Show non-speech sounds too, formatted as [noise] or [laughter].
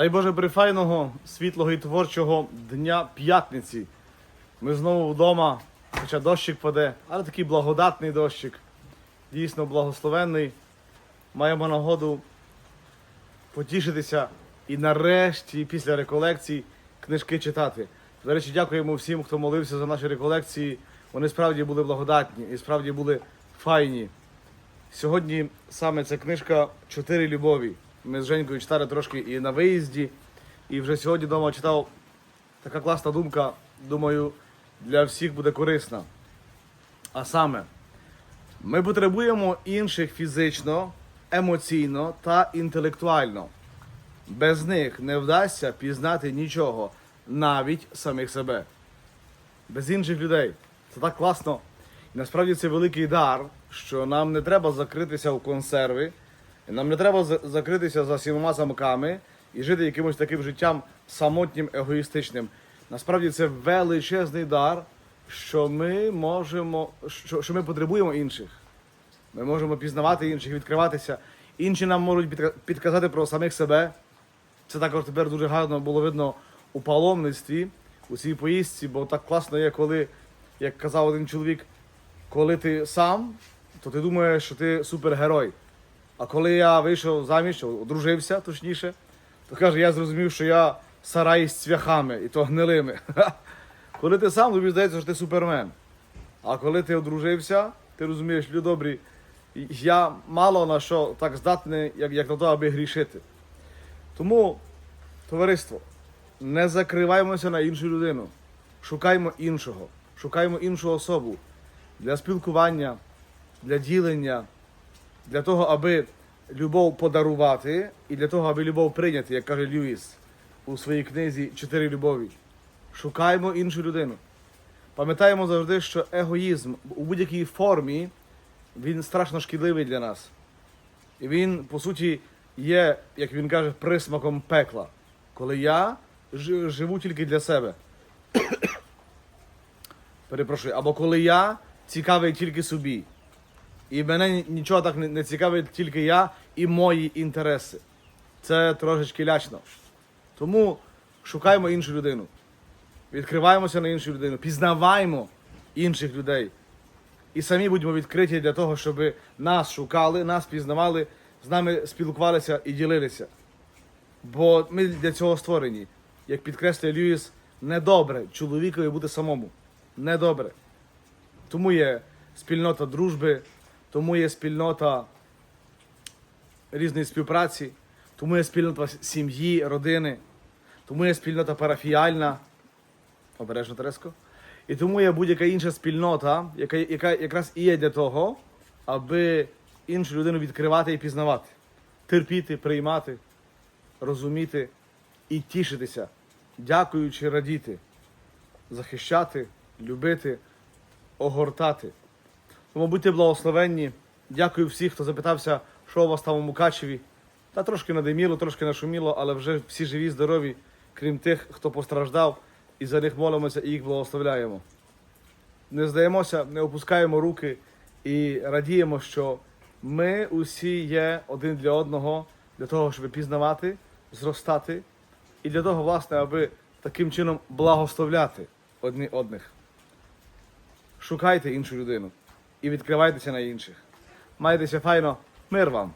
Дай Боже прифайного, світлого і творчого дня п'ятниці. Ми знову вдома, хоча дощик паде, але такий благодатний дощик, дійсно благословенний. Маємо нагоду потішитися і нарешті, після реколекцій, книжки читати. До речі, дякуємо всім, хто молився за наші реколекції. Вони справді були благодатні і справді були файні. Сьогодні саме ця книжка Чотири любові. Ми з Женькою читали трошки і на виїзді, і вже сьогодні вдома читав така класна думка, думаю, для всіх буде корисна. А саме, ми потребуємо інших фізично, емоційно та інтелектуально. Без них не вдасться пізнати нічого, навіть самих себе. Без інших людей. Це так класно. І насправді це великий дар, що нам не треба закритися в консерви, нам не треба закритися за сімома замками і жити якимось таким життям самотнім, егоїстичним. Насправді це величезний дар, що ми можемо, що, що ми потребуємо інших. Ми можемо пізнавати інших, відкриватися. Інші нам можуть підказати про самих себе. Це також тепер дуже гарно було видно у паломництві, у цій поїздці, бо так класно є, коли, як казав один чоловік, коли ти сам, то ти думаєш, що ти супергерой. А коли я вийшов заміж, одружився точніше, то каже, я зрозумів, що я сарай з цвяхами, і то гнилими. [laughs] Коли ти сам, тобі здається, що ти супермен. А коли ти одружився, ти розумієш, люди добрі, я мало на що так здатний, як, як на то, аби грішити. Тому, товариство, не закриваймося на іншу людину. Шукаймо іншого, шукаймо іншу особу для спілкування, для ділення, для того, аби любов подарувати і для того, аби любов прийняти, як каже Льюіс у своїй книзі Чотири любові. Шукаймо іншу людину. Пам'ятаємо завжди, що егоїзм у будь-якій формі він страшно шкідливий для нас. І він, по суті, є, як він каже, присмаком пекла. Коли я живу тільки для себе. [coughs] Перепрошую, або коли я цікавий тільки собі. І мене нічого так не, цікавить, тільки я і мої інтереси. Це трошечки лячно. Тому шукаємо іншу людину. Відкриваємося на іншу людину, пізнаваємо інших людей. І самі будемо відкриті для того, щоб нас шукали, нас пізнавали, з нами спілкувалися і ділилися. Бо ми для цього створені. Як підкреслює Льюіс, недобре чоловікові бути самому. Недобре. Тому є спільнота дружби, тому є спільнота різної співпраці, тому є спільнота сім'ї, родини, тому є спільнота парафіальна. Обережно, Тереско. І тому є будь-яка інша спільнота, яка, яка якраз і є для того, аби іншу людину відкривати і пізнавати, терпіти, приймати, розуміти і тішитися, дякуючи, радіти, захищати, любити, огортати. Тому будьте благословенні. Дякую всім, хто запитався, що у вас там у Мукачеві. Та трошки надиміло, трошки нашуміло, але вже всі живі, здорові, крім тих, хто постраждав, і за них молимося і їх благословляємо. Не здаємося, не опускаємо руки і радіємо, що ми усі є один для одного, для того, щоб пізнавати, зростати, і для того, власне, аби таким чином благословляти одні одних. Шукайте іншу людину і відкривайтеся на інших. Майтеся файно, мир вам!